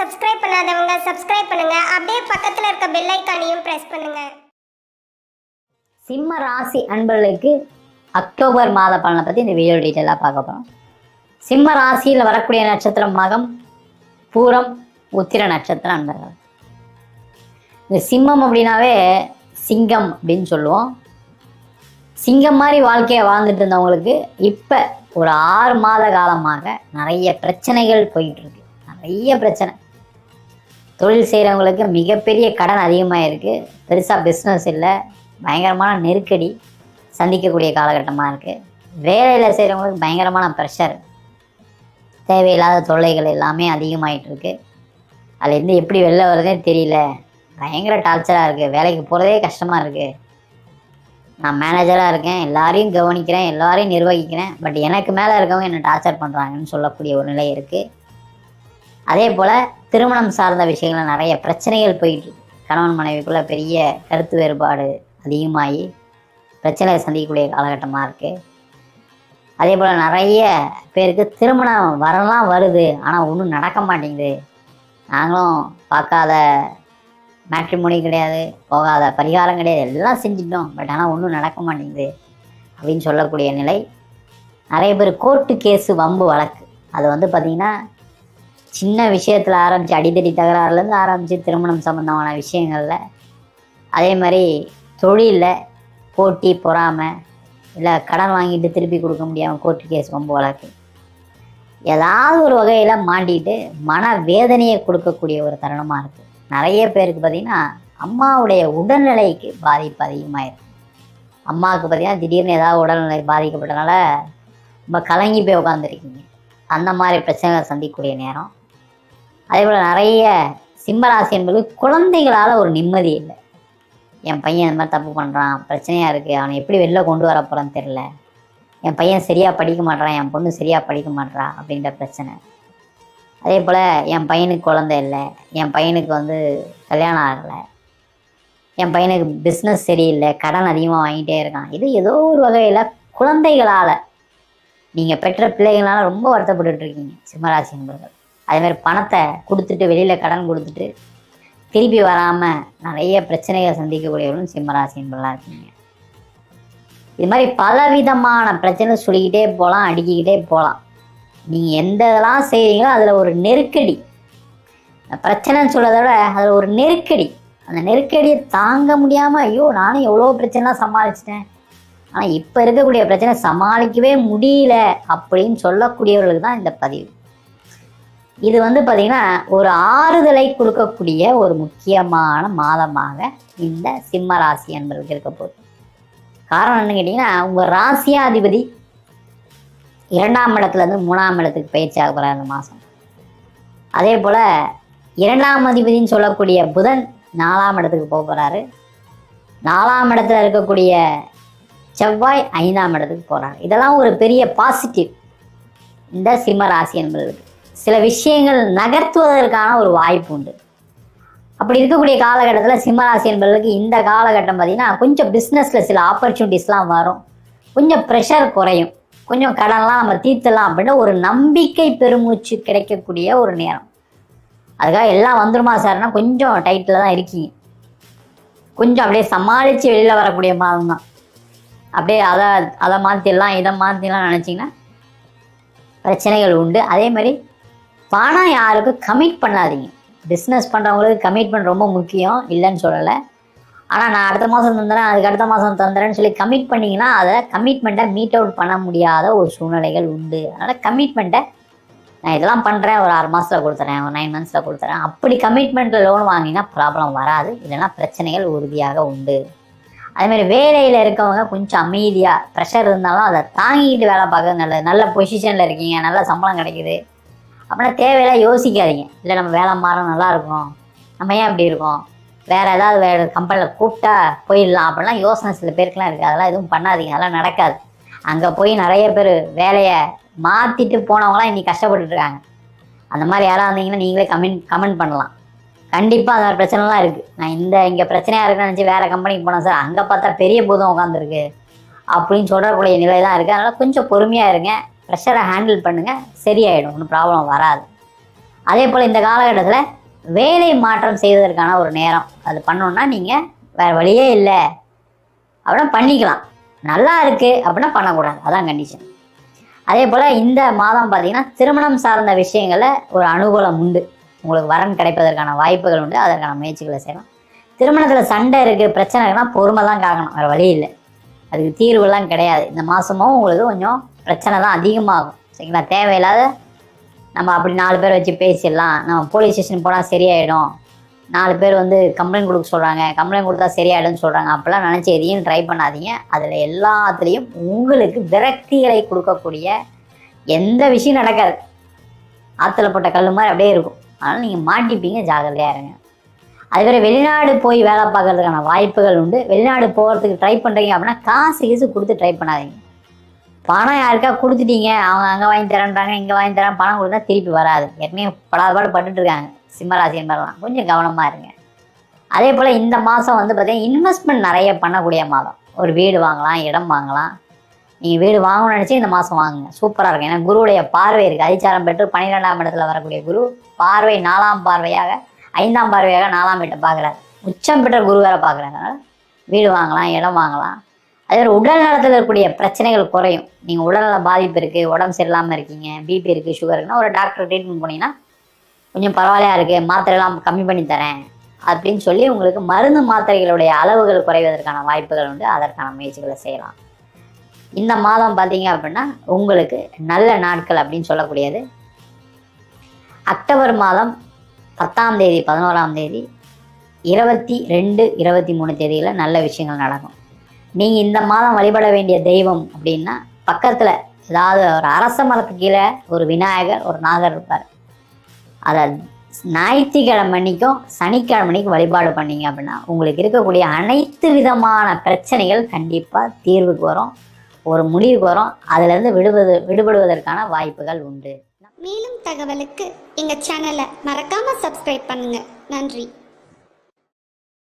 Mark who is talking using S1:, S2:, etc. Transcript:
S1: Subscribe பண்ணாதவங்க subscribe பண்ணுங்க. அப்படியே பக்கத்துல இருக்க பெல் ஐக்கானையும் பிரஸ் பண்ணுங்க.
S2: சிம்ம ராசி அன்பர்களுக்கு அக்டோபர் மாத பலனை பற்றி இந்த வீடியோ டீட்டெயிலாக பார்க்க போகிறோம் சிம்ம ராசியில் வரக்கூடிய நட்சத்திரம் மகம் பூரம் உத்திர நட்சத்திரம் அன்பர்கள். இந்த சிம்மம் அப்படின்னாவே சிங்கம் அப்படின்னு சொல்லுவோம். சிங்கம் மாதிரி வாழ்க்கையை வாழ்ந்துட்டு இருந்தவங்களுக்கு இப்போ ஒரு ஆறு மாத காலமாக நிறைய பிரச்சனைகள் போயிட்டு இருக்கு. நிறைய பிரச்சனை. தொழில் செய்கிறவங்களுக்கு மிகப்பெரிய கடன் அதிகமாக இருக்குது பெருசாக பிஸ்னஸ் இல்லை. பயங்கரமான நெருக்கடி சந்திக்கக்கூடிய காலகட்டமாக இருக்குது வேலையில் செய்கிறவங்களுக்கு பயங்கரமான ப்ரெஷர் தேவையில்லாத தொல்லைகள் எல்லாமே அதிகமாகிட்டு இருக்கு அதுலேருந்து எப்படி வெளில வரதே தெரியல. பயங்கர டார்ச்சராக இருக்குது வேலைக்கு போகிறதே கஷ்டமாக இருக்குது நான் மேனேஜராக இருக்கேன். எல்லாரையும் கவனிக்கிறேன். எல்லாரையும் நிர்வகிக்கிறேன். பட் எனக்கு மேலே இருக்கவங்க என்னை டார்ச்சர் பண்ணுறாங்கன்னு சொல்லக்கூடிய ஒரு நிலை இருக்குது அதே போல் திருமணம் சார்ந்த விஷயங்கள் நிறைய பிரச்சனைகள் போயிட்டு கணவன் மனைவிக்குள்ள பெரிய கருத்து வேறுபாடு அதிகமாகி பிரச்சனையை சந்திக்கக்கூடிய காலகட்டமாக இருக்குது அதே போல் நிறைய பேருக்கு திருமணம் வரலாம் வருது ஆனால் ஒன்றும் நடக்க மாட்டேங்குது. நாங்களும் பார்க்காத மேட்ரிமோனி கிடையாது போகாத பரிகாரம் கிடையாது எல்லாம் செஞ்சிட்டோம். பட் ஆனால் ஒன்றும் நடக்க மாட்டேங்குது அப்படின்னு சொல்லக்கூடிய நிலை. நிறைய பேர் கோர்ட்டு கேஸு வம்பு வழக்கு. அது வந்து பார்த்திங்கன்னா சின்ன விஷயத்தில் ஆரம்பித்து அடிதடி தகராறுலேருந்து ஆரம்பித்து திருமணம் சம்மந்தமான விஷயங்களில். அதே மாதிரி தொழிலில் போட்டி பொறாமை இல்லை கடன் வாங்கிட்டு திருப்பி கொடுக்க முடியாமல் கோர்ட்டு கேஸ் ரொம்ப வழக்கு. ஏதாவது ஒரு வகையில் மாட்டிட்டு மன வேதனையை கொடுக்கக்கூடிய ஒரு தருணமாக இருக்குது நிறைய பேருக்கு பார்த்திங்கன்னா அம்மாவுடைய உடல்நிலைக்கு பாதிப்பு அதிகமாயிருக்கு. அம்மாவுக்கு பார்த்திங்கன்னா திடீர்னு ஏதாவது உடல்நிலை பாதிக்கப்பட்டனால ரொம்ப கலங்கி போய் உட்காந்துருக்கீங்க அந்த மாதிரி பிரச்சனைகளை சந்திக்கக்கூடிய நேரம். அதே போல் நிறைய சிம்மராசி என்பது குழந்தைகளால் ஒரு நிம்மதி இல்லை. என் பையன் இந்த மாதிரி தப்பு பண்ணுறான் பிரச்சனையாக இருக்குது அவனை எப்படி வெளில கொண்டு வர போகிறான்னு தெரில என் பையன் சரியாக படிக்க மாட்றான் என் பொண்ணு சரியாக படிக்க மாட்றா அப்படின்ற பிரச்சனை. அதே போல் என் பையனுக்கு குழந்தை இல்லை என் பையனுக்கு வந்து கல்யாணம் ஆகலை. என் பையனுக்கு பிஸ்னஸ் சரியில்லை கடன் அதிகமாக வாங்கிட்டே இருக்கான். இது ஏதோ ஒரு வகையில் குழந்தைகளால். நீங்கள் பெற்ற பிள்ளைகளால் ரொம்ப வருத்தப்பட்டுருக்கீங்க சிம்மராசி நண்பர்கள் அதேமாதிரி பணத்தை கொடுத்துட்டு வெளியில் கடன் கொடுத்துட்டு திருப்பி வராமல் நிறைய பிரச்சனைகளை சந்திக்கக்கூடியவர்களும் சிம்மராசி என்பவர்களாக இருக்கீங்க. இது மாதிரி பலவிதமான பிரச்சனை சொல்லிக்கிட்டே போகலாம் அடிக்கிக்கிட்டே போகலாம் நீங்கள் எந்த இதெல்லாம் செய்கிறீங்களோ அதில் ஒரு நெருக்கடி. பிரச்சனைன்னு சொல்கிறத விட அதில் ஒரு நெருக்கடி. அந்த நெருக்கடியை தாங்க முடியாமல் ஐயோ நானும் எவ்வளோ பிரச்சனைலாம் சமாளிச்சிட்டேன். ஆனால் இப்போ இருக்கக்கூடிய பிரச்சனை சமாளிக்கவே முடியல அப்படின்னு சொல்லக்கூடியவர்களுக்கு தான் இந்த பதிவு. இது வந்து பார்த்திங்கன்னா ஒரு ஆறுதலை கொடுக்கக்கூடிய ஒரு முக்கியமான மாதமாக இந்த சிம்ம ராசி என்பதற்கு இருக்க போகுது. காரணம் என்ன கேட்டிங்கன்னா உங்கள் ராசியாதிபதி இரண்டாம் இடத்துலேருந்து மூணாம் இடத்துக்கு பயிற்சி ஆக போகிறார் இந்த மாதம். அதே போல் இரண்டாம் அதிபதின்னு சொல்லக்கூடிய புதன் நாலாம் இடத்துக்கு போக போகிறாரு நாலாம் இடத்துல இருக்கக்கூடிய செவ்வாய் ஐந்தாம் இடத்துக்கு போகிறாங்க இதெல்லாம் ஒரு பெரிய பாசிட்டிவ் இந்த சிம்ம ராசி என்பதற்கு சில விஷயங்கள் நகர்த்துவதற்கான ஒரு வாய்ப்பு உண்டு. அப்படி இருக்கக்கூடிய காலகட்டத்தில் சிம்மராசி என்பவர்களுக்கு இந்த காலகட்டம் பார்த்திங்கன்னா கொஞ்சம் பிஸ்னஸில் சில ஆப்பர்ச்சுனிட்டிஸ்லாம் வரும். கொஞ்சம் ப்ரெஷர் குறையும். கொஞ்சம் கடன்லாம் நம்ம தீர்த்தலாம் அப்படின்ற ஒரு நம்பிக்கை பெருமூச்சு கிடைக்கக்கூடிய ஒரு நேரம். அதுக்காக எல்லாம் வந்துருமா சார்னா கொஞ்சம் டைட்டில் தான் இருக்கீங்க. கொஞ்சம் அப்படியே சமாளித்து வெளியில் வரக்கூடிய மாதம் தான். அப்படியே அதை அதை மாற்றிடலாம் இதை மாற்றிடலாம் நினச்சிங்கன்னா பிரச்சனைகள் உண்டு. அதே மாதிரி பணம் யாருக்கும் கமிட் பண்ணாதீங்க. பிஸ்னஸ் பண்ணுறவங்களுக்கு கமிட்மெண்ட் ரொம்ப முக்கியம். இல்லைன்னு சொல்லலை. ஆனால் நான் அடுத்த மாதம் தந்துறேன் அதுக்கு அடுத்த மாதம் தந்துறேன்னு சொல்லி கமிட் பண்ணிங்கன்னா அதை கமிட்மெண்ட்டை மீட் அவுட் பண்ண முடியாத ஒரு சூழ்நிலைகள் உண்டு. அதனால் கமிட்மெண்ட்டை நான் இதெல்லாம் பண்ணுறேன் ஒரு ஆறு மாதத்தில் கொடுத்துறேன் ஒரு நைன் மந்த்ஸில் கொடுத்துறேன். அப்படி கமிட்மெண்ட்டில் லோன் வாங்கினா ப்ராப்ளம் வராது. இல்லைன்னா பிரச்சனைகள் உறுதியாக உண்டு. அதேமாதிரி வேலையில் இருக்கவங்க கொஞ்சம் அமைதியாக ப்ரெஷர் இருந்தாலும் அதை தாங்கிட்டு வேலை பார்க்கறது நல்லது. நல்ல பொசிஷனில் இருக்கீங்க நல்ல சம்பளம் கிடைக்குது. அப்படின்னா தேவையெல்லாம் யோசிக்காதீங்க. இல்லை நம்ம வேலை மாற நல்லா இருக்கும் நம்ம ஏன் அப்படி இருக்கோம்? வேறு ஏதாவது வேறு கம்பெனியில் கூப்பிட்டா போயிடலாம் அப்படிலாம் யோசனை சில பேருக்குலாம் இருக்குது அதெல்லாம் எதுவும் பண்ணாதீங்க. அதெல்லாம் நடக்காது. அங்கே போய் நிறைய பேர் வேலையை மாற்றிட்டு போனவங்களாம் இன்னைக்கு கஷ்டப்பட்டுட்டு இருக்காங்க. அந்த மாதிரி யாராக இருந்தீங்கன்னா நீங்களே கமெண்ட் கமெண்ட் பண்ணலாம். கண்டிப்பாக அந்த பிரச்சனைலாம் இருக்குது நான் இந்த இங்கே பிரச்சனையாக இருக்குன்னு நினச்சி வேறு கம்பெனிக்கு போனேன் சார். அங்கே பார்த்தா பெரிய பூதம் உட்காந்துருக்கு அப்படின்னு சொல்லக்கூடிய நிலை தான் இருக்குது அதனால் கொஞ்சம் பொறுமையாக இருங்க. ப்ரெஷரை ஹேண்டில் பண்ணுங்கள் சரியாயிடும். ஒன்றும் ப்ராப்ளம் வராது. அதே போல் இந்த காலகட்டத்தில் வேலை மாற்றம் செய்வதற்கான ஒரு நேரம். அது பண்ணோன்னா நீங்கள் வேறு வழியே இல்லை. அப்படின்னா பண்ணிக்கலாம். நல்லா இருக்குது அப்படின்னா பண்ணக்கூடாது. அதான் கண்டிஷன் அதே போல் இந்த மாதம் பார்த்தீங்கன்னா திருமணம் சார்ந்த விஷயங்களில் ஒரு அனுகூலம் உண்டு. உங்களுக்கு வரன் கிடைப்பதற்கான வாய்ப்புகள் உண்டு. அதற்கான முயற்சிகளை செய்யலாம். திருமணத்தில் சண்டை இருக்குது பிரச்சனை இருக்குன்னா பொறுமை தான் காக்கணும். வேறு வழி இல்லை. அதுக்கு தீர்வுலாம் கிடையாது. இந்த மாதமும் உங்களுக்கு கொஞ்சம் பிரச்சனை தான் அதிகமாகும். சரிங்களா? தேவையில்லாத நம்ம அப்படி நாலு பேர் வச்சு பேசிடலாம். நம்ம போலீஸ் ஸ்டேஷன் போனால் சரியாயிடும். நாலு பேர் வந்து கம்ப்ளைண்ட் கொடுக்க சொல்கிறாங்க கம்ப்ளைண்ட் கொடுத்தா சரியாயிடும்னு சொல்கிறாங்க அப்போல்லாம் நினச்சி எதையும் ட்ரை பண்ணாதீங்க. அதில் எல்லாத்துலேயும் உங்களுக்கு விரக்திகளை கொடுக்கக்கூடிய எந்த விஷயம் நடக்காது. ஆற்றுல போட்ட கல் மாதிரி அப்படியே இருக்கும். அதனால் நீங்கள் மாட்டிப்பீங்க. ஜாகிரதையாக இருங்க. அதுவே வெளிநாடு போய் வேலை பார்க்கறதுக்கான வாய்ப்புகள் உண்டு. வெளிநாடு போகிறதுக்கு ட்ரை பண்ணுறீங்க அப்படின்னா காசு கீசு கொடுத்து ட்ரை பண்ணாதீங்க. பணம் யாருக்கா கொடுத்துட்டீங்க? அவங்க அங்கே வாங்கி தரேன்றாங்க இங்கே வாங்கி தரேன் பணம் கொடுத்தா திருப்பி வராது. ஏற்கனவே படாத பாடு இருக்காங்க சிம்மராசி என்பதெல்லாம் கொஞ்சம் கவனமாக இருங்க. அதே போல் இந்த மாதம் வந்து பார்த்தீங்கன்னா இன்வெஸ்ட்மெண்ட் நிறைய பண்ணக்கூடிய மாதம். ஒரு வீடு வாங்கலாம் இடம் வாங்கலாம். நீங்கள் வீடு வாங்கணும்னு நினச்சி இந்த மாதம் வாங்குங்க. சூப்பராக இருக்கும். ஏன்னா குருவுடைய பார்வை இருக்குது அதிச்சாரம் பெற்று பன்னிரெண்டாம் இடத்துல வரக்கூடிய குரு பார்வை நாலாம் பார்வையாக ஐந்தாம் பார்வையாக நாலாம் வீட்டை பார்க்குறாரு. உச்சம் பெற்ற குரு வேற பார்க்குறாங்க வீடு வாங்கலாம் இடம் வாங்கலாம். அதே மாதிரி உடல் நலத்தில் இருக்கக்கூடிய பிரச்சனைகள் குறையும். நீங்கள் உடல்நல பாதிப்பு இருக்குது உடம்பு சரியில்லாமல் இருக்கீங்க பிபி இருக்குது சுகர் இருக்குன்னா ஒரு டாக்டர் ட்ரீட்மெண்ட் போனீங்கன்னா கொஞ்சம் பரவாயில்லையா இருக்குது மாத்திரைலாம் கம்மி பண்ணி தரேன் அப்படின்னு சொல்லி உங்களுக்கு மருந்து மாத்திரைகளுடைய அளவுகள் குறைவதற்கான வாய்ப்புகள் உண்டு. அதற்கான முயற்சிகளை செய்யலாம். இந்த மாதம் பார்த்தீங்க அப்படின்னா உங்களுக்கு நல்ல நாட்கள் அப்படின்னு சொல்லக்கூடியது. அக்டோபர் மாதம் பத்தாம் தேதி பதினோராம் தேதி இருபத்தி ரெண்டு இருபத்தி மூணு தேதியில் நல்ல விஷயங்கள் நடக்கும். நீங்கள் இந்த மாதம் வழிபட வேண்டிய தெய்வம் அப்படின்னா பக்கத்தில் ஏதாவது ஒரு அரச மரத்துக்கு கீழே ஒரு விநாயகர் ஒரு நாகர் இருப்பார். அதை ஞாயிற்றுக்கிழமை அன்னைக்கும் சனிக்கிழமை அன்னைக்கும் வழிபாடு பண்ணீங்க அப்படின்னா உங்களுக்கு இருக்கக்கூடிய அனைத்து விதமான பிரச்சனைகள் கண்டிப்பாக தீர்வுக்கு வரும் ஒரு முடிவுக்கு வரும். அதுலேருந்து விடுவது விடுபடுவதற்கான வாய்ப்புகள் உண்டு.
S1: மேலும் தகவலுக்கு எங்கள் சேனலை மறக்காமல் சப்ஸ்கிரைப் பண்ணுங்கள் நன்றி.